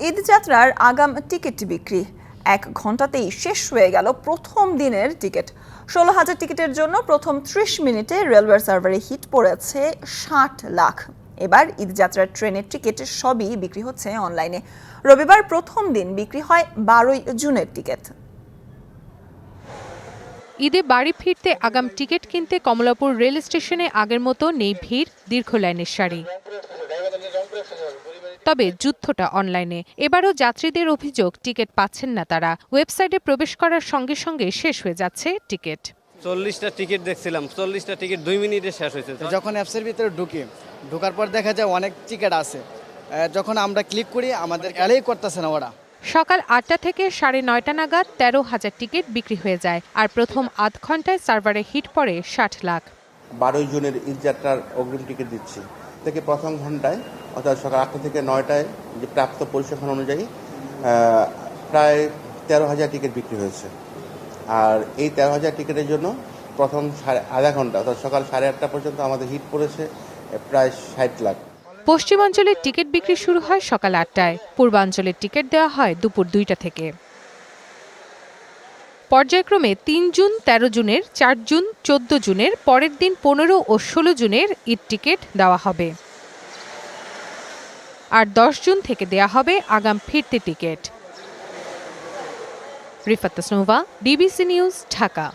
ঈদ যাত্রার আগাম টিকিট বিক্রি। এক ঘন্টাতেই শেষ হয়ে গেল প্রথম দিনের টিকিট। ষোলো হাজার টিকিটের জন্য প্রথম ত্রিশ মিনিটে রেলওয়ে সার্ভারে হিট পড়েছে ষাট লাখ। এবার ঈদ যাত্রার ট্রেনের টিকিট সবই বিক্রি হচ্ছে অনলাইনে। রবিবার প্রথম দিন বিক্রি হয় বারোই জুনের টিকিট। ঈদে বাড়ি ফিরতে আগাম টিকিট কিনতে কমলাপুর রেল স্টেশনে আগের মতো নেই ভিড়, দীর্ঘ লাইনের সারি। তবে যুদ্ধটা অনলাইনে। এবারও যাত্রীদের অভিযোগ টিকিট পাচ্ছেন না তারা। ওয়েবসাইটে প্রবেশ করার সঙ্গে সঙ্গে শেষ হয়ে যাচ্ছে টিকিট। চল্লিশটা টিকিট দেখছিলাম। চল্লিশটা টিকিট দুই মিনিটে শেষ হয়েছে। যখন অ্যাপসের ভিতরে ঢুকি ঢোকার পর দেখা যায় অনেক টিকিট আছে। যখন আমরা ক্লিক করি আমাদের অ্যালেই করতেছে না ওরা। সকাল আটটা থেকে সাড়ে নয়টা নাগাদ তেরো হাজার টিকিট বিক্রি হয়ে যায় আর প্রথম আধ ঘন্টায় সার্ভারে হিট পড়ে ষাট লাখ। বারোই জুনের ঈদযাত্রার অগ্রিম টিকিট দিচ্ছি। থেকে প্রথম ঘন্টায় অর্থাৎ সকাল আটটা থেকে নয়টায় যে প্রাপ্ত পরিসংখ্যান অনুযায়ী প্রায় তেরো হাজার টিকিট বিক্রি হয়েছে। আর এই তেরো হাজার টিকিটের জন্য প্রথম সাড়ে আধা ঘণ্টা, অর্থাৎ সকাল সাড়ে আটটা পর্যন্ত আমাদের হিট পড়েছে প্রায় ষাট লাখ। পশ্চিমাঞ্চলের টিকিট বিক্রি শুরু হয় সকাল আটটায়, পূর্বাঞ্চলের টিকিট দেওয়া হয় দুপুর দুইটা থেকে। পর্যায়ক্রমে তিন জুন ১৩ জুনের, চার জুন চোদ্দ জুনের, পরের দিন পনেরো ও ষোলো জুনের ঈদ টিকিট দেওয়া হবে। আর দশ জুন থেকে দেয়া হবে আগাম ফিরতি ticket. Rifat DBC news Dhaka.